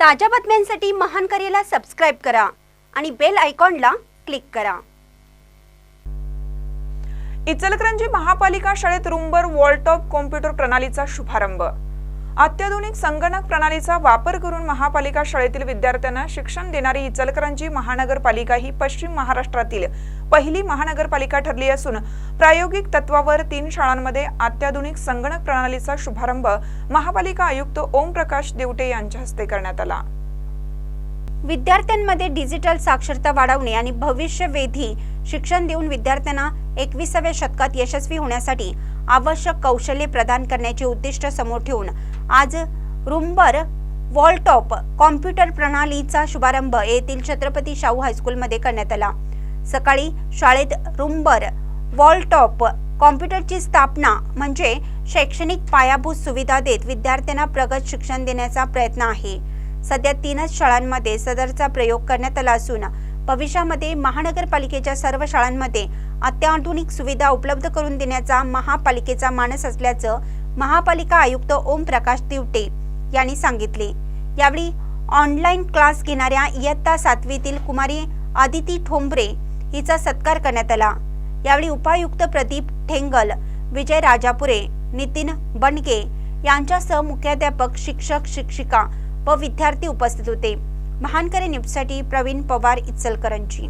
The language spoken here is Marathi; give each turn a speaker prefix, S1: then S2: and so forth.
S1: ताज्या बातम्यांसाठी महान करेला सबस्क्राईब करा आणि बेल आयकॉनला क्लिक करा.
S2: इचलकरंजी महापालिका शाळेत रुंबर वॉलटॉप कॉम्प्युटर प्रणालीचा शुभारंभ. अत्याधुनिक संगणक प्रणालीचा वापर करून महापालिका शाळेतील विद्यार्थ्यांना शिक्षण देणारी इचलकरंजी महानगरपालिका ही पश्चिम महाराष्ट्रातील पहिली महानगरपालिका ठरली असून प्रायोगिक तत्वावर तीन शाळांमध्ये अत्याधुनिक संगणक प्रणालीचा शुभारंभ महापालिका आयुक्त ओमप्रकाश देवटे यांच्या हस्ते करण्यात आला.
S1: विद्यार्थ्यांमध्ये डिजिटल साक्षरता वाढवणे आणि भविष्यवेधी शिक्षण देऊन विद्यार्थ्यांना एकविसाव्या शतकात यशस्वी होण्यासाठी आवश्यक कौशल्ये प्रदान करण्याचे उद्दिष्ट समोर ठेवून आज रुंबर वॉलटॉप कॉम्प्युटर प्रणालीचा शुभारंभ येथील छत्रपती शाहू हायस्कूलमध्ये करण्यात आला. सकाळी शाळेत रुंबर वॉलटॉप कॉम्प्युटरची स्थापना म्हणजे शैक्षणिक पायाभूत सुविधा देत विद्यार्थ्यांना प्रगत शिक्षण देण्याचा प्रयत्न आहे. सध्या तीनच शाळांमध्ये सदरचा प्रयोग करण्यात आला असून भविष्यामध्ये महानगरपालिकेच्या सर्व शाळांमध्ये अत्याधुनिक सुविधा उपलब्ध करून देण्याचा महापालिकेचा मानस असल्याचं महापालिका आयुक्त ओम प्रकाश तिवटे यांनी सांगितले. यावेळी ऑनलाईन क्लास घेणाऱ्या इयत्ता सातवीतील कुमारी आदिती ठोंबरे हिचा सत्कार करण्यात आला. यावेळी उपायुक्त प्रदीप ठेंगल विजय राजापुरे नितीन बनगे यांच्यासह मुख्याध्यापक शिक्षक शिक्षिका व विद्यार्थी उपस्थित होते. महानकरे न्यूजसाठी प्रवीण पवार इचलकरंजी.